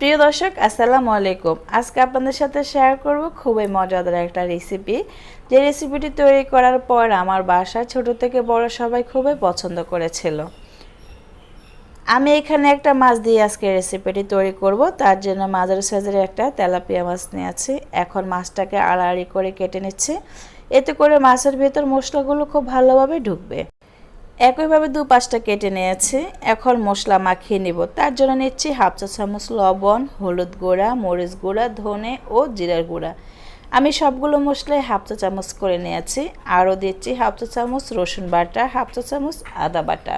প্রিয় দর্শক, আসসালামু আলাইকুম। আজকে আপনাদের সাথে শেয়ার করব খুবই মজাদার একটা রেসিপি যে রেসিপিটি তৈরি করার পর আমার বাসায় ছোট থেকে বড় সবাই খুবই পছন্দ করেছিল। আমি এখানে একটা মাছ দিয়ে আজকে রেসিপিটি তৈরি করব। তার জন্য মাঝারি সাইজের একটা তেলাপিয়া মাছ নিয়েছি। এখন মাছটাকে আড়াআড়ি করে কেটে নিচ্ছি। এতে করে মাছের ভেতর মশলাগুলো খুব ভালোভাবে ঢুকবে। একইভাবে দু পাঁচটা কেটে নিয়েছি। এখন মশলা মাখিয়ে নিব। তার জন্য নিচ্ছি হাফ চা চামচ লবণ, হলুদ গুঁড়া, মরিচ গুঁড়া, ধনে ও জিরার গুঁড়া। আমি সবগুলো মশলাই হাফ চা চামচ করে নিয়েছি। আরও দিচ্ছি হাফ চা চামচ রসুন বাটা, হাফ চা চামচ আদা বাটা।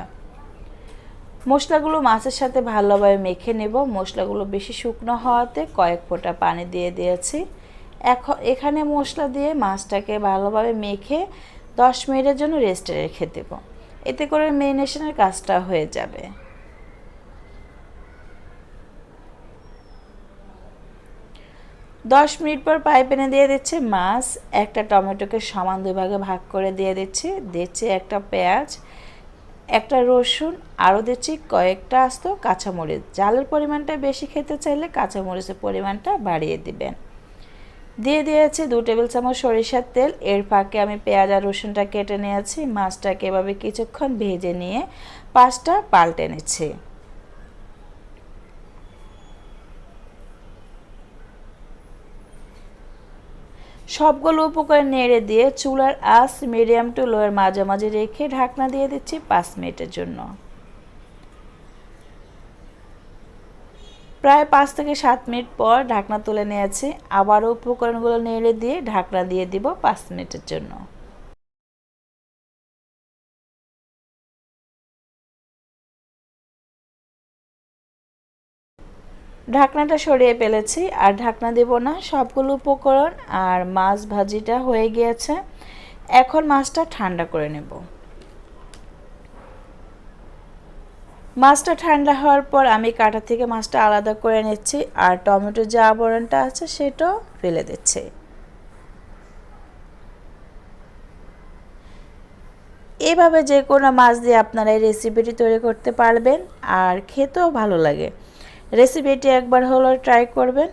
মশলাগুলো মাছের সাথে ভালোভাবে মেখে নেব। মশলাগুলো বেশি শুকনো হওয়াতে কয়েক ফোঁটা পানি দিয়ে দিয়েছি। এখন এখানে মশলা দিয়ে মাছটাকে ভালোভাবে মেখে দশ মিনিটের জন্য রেস্টে রেখে দেবো। এতে করে মেরিনেশনের কাজটা হয়ে যাবে। দশ মিনিট পর পাইপেনে দিয়ে দিচ্ছে মাছ, একটা টমেটোকে সমান দুই ভাগে ভাগ করে দিয়ে দিচ্ছে, দিচ্ছি একটা পেঁয়াজ, একটা রসুন, আরও দিচ্ছি কয়েকটা আস্ত কাঁচামরিচ। জালের পরিমাণটা বেশি খেতে চাইলে কাঁচামরিচের পরিমাণটা বাড়িয়ে দিবেন। দিয়ে দিয়েছি দু টেবিল চামচ সরিষার তেল। এর ফাঁকে আমি পেঁয়াজ আর রসুনটা কেটে নিয়েছি। মাছটাকে এভাবে কিছুক্ষণ ভেজে নিয়ে পাঁচটা পাল্টে নিচ্ছি। সবগুলো উপকরণ নেড়ে দিয়ে চুলার আঁচ মিডিয়াম টু লোয়ের মাঝামাঝি রেখে ঢাকনা দিয়ে দিচ্ছি পাঁচ মিনিটের জন্য। প্রায় পাঁচ থেকে সাত মিনিট পর ঢাকনা তুলে নিয়েছি। আবারও উপকরণগুলো নেড়ে দিয়ে ঢাকনা দিয়ে দিব পাঁচ মিনিটের জন্য। ঢাকনাটা সরিয়ে ফেলেছি। আর ঢাকনা দেব না, সবগুলো উপকরণ আর মাছ ভাজিটা হয়ে গিয়েছে। এখন মাছটা ঠান্ডা করে নেব। মাছটা ঠান্ডা হওয়ার পর আমি কাটা থেকে মাছটা আলাদা করে নিচ্ছি আর টমেটোর যে আবরণটা আছে সেটাও ফেলে দিচ্ছি। এভাবে যে কোনো মাছ দিয়ে আপনারা এই রেসিপিটি তৈরি করতে পারবেন আর খেতেও ভালো লাগে। রেসিপিটি একবার হলো ট্রাই করবেন।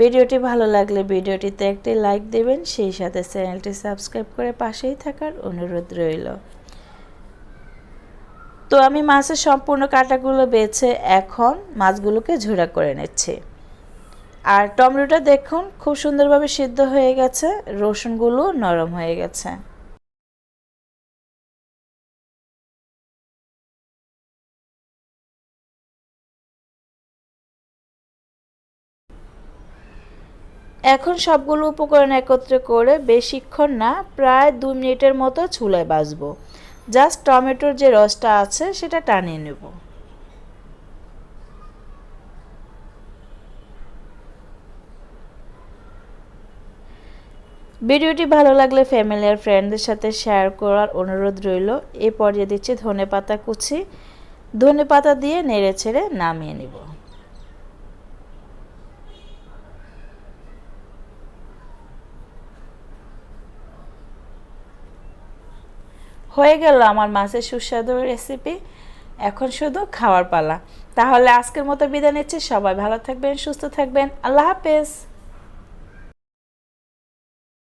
ভিডিওটি ভালো লাগলে ভিডিওটিতে একটি লাইক দেবেন, সেই সাথে চ্যানেলটি সাবস্ক্রাইব করে পাশেই থাকার অনুরোধ রইল। তো আমি মাছের সম্পূর্ণ কাটাগুলো বেছে এখন মাছগুলোকে ঝোড়া করে নিচ্ছি। আর টমেটোটা দেখুন, খুব সুন্দরভাবে সিদ্ধ হয়ে গেছে, রসুনগুলো নরম হয়ে গেছে। এখন সবগুলো উপকরণ একত্রে করে বেশিক্ষণ না, প্রায় দু মিনিটের মতো চুলায় বাজবো। জাস্ট টমেটোর যে রসটা আছে, সেটা টানিয়ে নেব। ভিডিওটি ভালো লাগলে ফ্যামিলি আর ফ্রেন্ডদের সাথে শেয়ার করার অনুরোধ রইল। এ পর্যায়ে দিচ্ছি ধনে পাতা কুচি। ধনে পাতা দিয়ে নেড়ে ছেড়ে নামিয়ে নেব। হয়ে গেল আমার মাছের সুস্বাদু রেসিপি এখন শুধু খাওয়ার পালা। তাহলে আজকের মতো বিদায় নিচ্ছি। সবাই ভালো থাকবেন, সুস্থ থাকবেন। আল্লাহ হাফেজ।